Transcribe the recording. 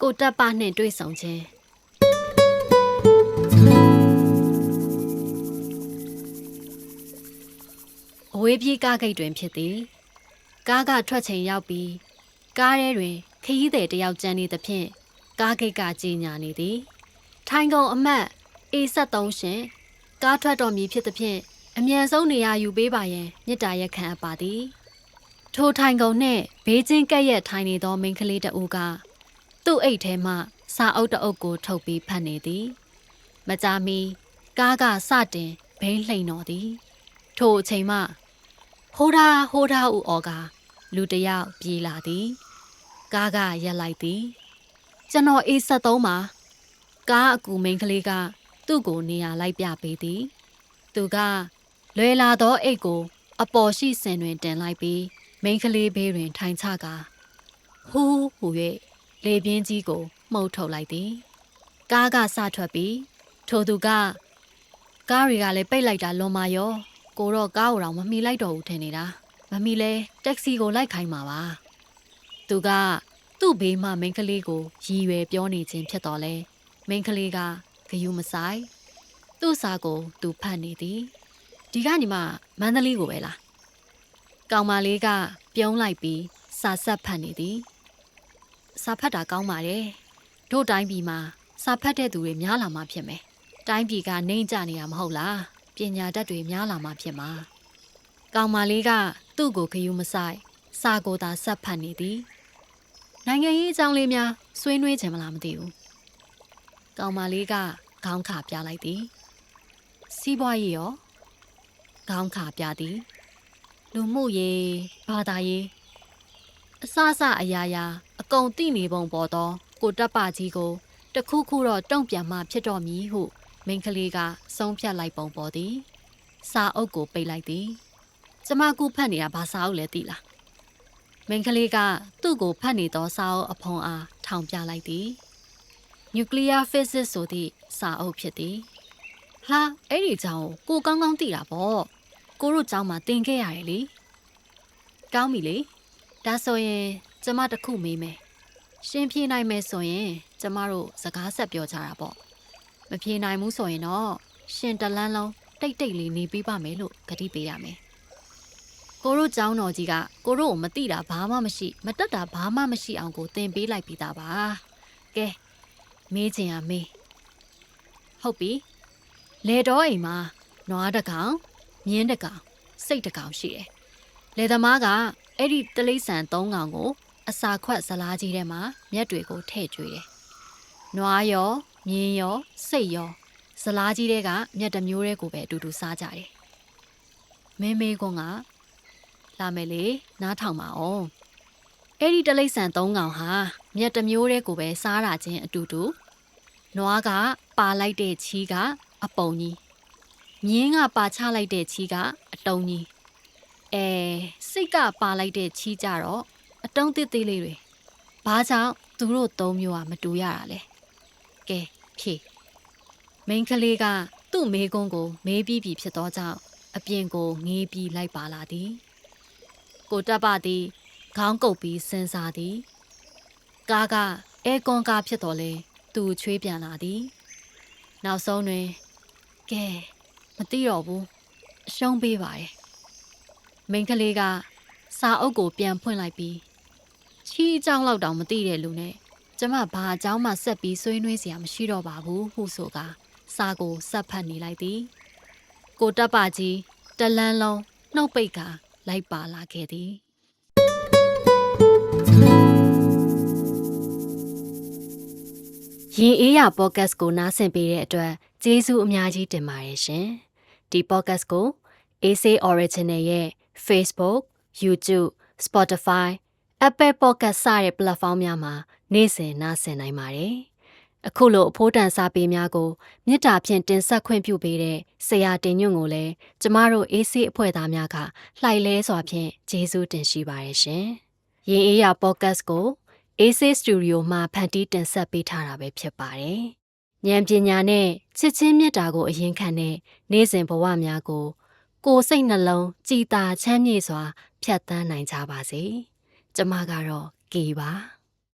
ကိုတက်ပနှင့်တွေ့ဆုံခြင်းအဝေးပြေးကားဂိတ်တွင်ဖြစ်သည်ကားကထွက်ချိန်ရောက်ပြီးကားထဲတွင်ခရီးသည်တစ်ယောက်ကျန်နေသဖြင့်ကားဂိတ်ကကြီးညာနေသည် ထိုင်ကုန်အမတ် A73 ရှင်ကားထွက်တော်မူဖြစ်သဖြင့်အမြန်ဆုံးနေရာယူပေးပါရန်မြစ်တာရက်ခံအပ်ပါသည်ထိုထိုင်ကုန်နှင့်ဘေးချင်းကက်ရက်ထိုင်နေသောမိန်းကလေးတအူးက သူ့အိတ်ထဲမှစာအုပ်တအုပ်ကိုထုတ်ပြီးဖတ်နေသည် မကြာမီကားကစတင်ဘိန်းလှိန်တော်သည် ထိုအချိန်မှဟိုးဒါဟိုးဒါဥအော်ကလူတစ်ယောက်ပြေးလာသည်ကားကရက်လိုက်သည် ကျွန်တော်အေး73မှာကားအကူမိန်းကလေးကသူ့ကိုနေရာလိုက်ပြပေးသည် သူကလွယ်လာသောအိတ်ကို အပေါ်ရှိစင်တွင်တင်လိုက်ပြီးမိန်းကလေးဘေးတွင်ထိုင်ချကာဟူးဟူ၍ လေပြင်းကြီးကိုမှုတ်ထုတ်လိုက်သည်ကားကစထွက်ပြီးထိုသူကကားတွေကလည်းပိတ်လိုက်တာလွန်မာရောကိုတော့ကားကိုတော့မမီလိုက်တော့ဘူးထင်နေတာမမီလဲတက္ကစီကိုလိုက်ခိုင်းမှာပါသူကသူ့ဘေးမှမိန်းကလေးကိုရည်ရွယ်ပြောနေခြင်းဖြစ်တော်လဲမိန်းကလေးကဂယုမဆိုင်သူ့စာကိုသူဖတ်နေသည်ဒီကညီမမန္တလေးကိုပဲလားကောင်မလေးကပြုံးလိုက်ပြီးစာဆက်ဖတ်နေသည် စာဖတ်တာကောင်းပါတယ်တို့တိုင်းပြည်မှာစာဖတ်တဲ့သူတွေများလာမှဖြစ်မယ်တိုင်းပြည်ကနေကြနေတာမဟုတ်လားပညာတတ်တွေများလာမှဖြစ်မှာကောင်မလေးကသူ့ကိုဂယုမဆိုင်စာကိုသာဆက်ဖတ်နေသည်နိုင်ငံရေးအကြောင်းလေးများဆွေးနွေးချင်မလားမသိဘူးကောင်မလေးကခေါင်းခါပြလိုက်သည်စီးပွားရေးရောခေါင်းခါပြသည်လူမှုရေးဘာသာရေး အစအစအရာရာအကုန်သိနေပုံပေါ်သော ကိုတက်ပကြီးကိုတခုခုတော့တုံ့ပြန်မှဖြစ်တော်မည်ဟုမိန်းကလေးကဆုံးဖြတ်လိုက်ပုံပေါ်သည်စာအုပ်ကိုပိတ်လိုက်သည်ကျမကူဖတ်နေတာဘာစာအုပ်လဲသိလားမိန်းကလေးကသူ့ကိုဖတ်နေသောစာအုပ်အဖုံအားထောင်ပြလိုက်သည် Nuclear Physics ဆိုသည့်စာအုပ်ဖြစ်သည်ဟာအဲ့ဒီအကြောင်းကိုကိုကောင်းကောင်းသိတာပေါ့ကိုတို့ကျောင်းမှာသင်ခဲ့ရတယ်လေကောင်းပြီလေ ဒါဆိုရင်ကျမတစ်ခုမေးမယ်ရှင်ဖြေနိုင်မယ်ဆိုရင် ကျမတို့စကားဆက်ပြောကြတာပေါ့မဖြေနိုင်ဘူးဆိုရင်တော့ရှင်တလန်းလုံးတိတ်တိတ်လေးနေပေးပါမယ်လို့ကတိပေးရမယ်ကိုတို့ကျောင်းတော်ကြီးကကိုတို့ကိုမတိတာဘာမှမရှိမတက်တာဘာမှမရှိအောင်ကိုသင်ပေးလိုက်ပြီးသားပါကဲမေးချင်ရမေးဟုတ်ပြီလေတော်အိမ်မှာနွားတစ်ကောင်မြင်းတစ်ကောင်စိတ်တစ်ကောင်ရှိတယ်လေသမားက အဲ့ဒီတလိษံ၃ကောင်ကို အစာခွက်ဇလားကြီးထဲမှာမြက်တွေကိုထည့်ကျွေးတယ်နွားရောမြင်းရောစိတ်ရောဇလားကြီးတွေကမြက်တစ်မျိုးတည်းကိုပဲအတူတူစားကြတယ်မင်းမေကွန်းကလာမယ်လေနားထောင်ပါအောင်အဲ့ဒီတလိษံ၃ကောင်ဟာမြက်တစ်မျိုးတည်းကိုပဲစားတာချင်းအတူတူနွားကပါလိုက်တဲ့ချီးကအပုံကြီးမြင်းကပါချလိုက်တဲ့ချီးကအတုံးကြီး အဲစိတ်ကပါလိုက်တဲ့ချီးကြတော့အတုံးတစ်သေးလေးတွေဘာကြောင့်သူတို့သုံးမျိုးကမတူရတာလဲကဲဖြေမိန်းကလေးကသူ့မေးခွန်းကိုမေးပြီးပြီဖြစ်သောကြောင့်အပြင်ကိုငေးပြီးလိုက်ပါလာသည် ကိုတပ်ပသည်ခေါင်းကုပ်ပြီးစဉ်းစားသည်ကားကအဲကွန်ကားဖြစ်တော်လဲသူချွေးပြန်လာသည် နောက်ဆုံးတွင်ကဲမသိတော့ဘူးအရှုံးပေးပါတယ် မိန်းကလေးကစာအုပ်ကိုပြန်ဖွင့်လိုက်ပြီးချီးအကြောင်းလောက်တောင်မသိတဲ့လူနဲ့ကျမဘာအကြောင်းမှဆက်ပြီးဆွေးနွေးစရာမရှိတော့ပါဘူးဟုဆိုကစာကိုဆက်ဖတ်နေလိုက်သည်ကိုတပ်ပကြီးတလန်းလုံးနှုတ်ပိတ်ကလိုက်ပါလာခဲ့သည်ရင်အေးရပေါ့ကတ်ကိုနားဆင်ပေးတဲ့အတွက်ကျေးဇူးအများကြီးတင်ပါတယ်ရှင်။ဒီ podcast ကို AC Original ရဲ့ Facebook, YouTube, Spotify, Apple Podcast စတဲ့ platform များမှာနေ့စဉ်နားဆင်နိုင်ပါတယ်။အခုလိုအဖို့တန်စာပေများကိုမေတ္တာဖြင့်တင်ဆက်ခွင့်ပြုပေးတဲ့ဆရာတင်ညွန့်ကိုလည်းကျမတို့ AC အဖွဲ့သားများကလှိုက်လဲစွာဖြင့်ကျေးဇူးတင်ရှိပါတယ်ရှင်။ရင်အေးရ podcast ကို AC Studio မှာဖန်တီးတင်ဆက်ပေးထားတာပဲဖြစ်ပါတယ်။ဉာဏ်ပညာနဲ့ချစ်ချင်းမြတ်တာကိုအရင်ခံတဲ့နေ့စဉ်ဘဝများကို ကိုယ်စိတ်နှလုံးကြည်သာချမ်းမြေ့စွာ ဖြတ်သန်းနိုင်ကြပါစေ။ကျမကတော့ကေပါ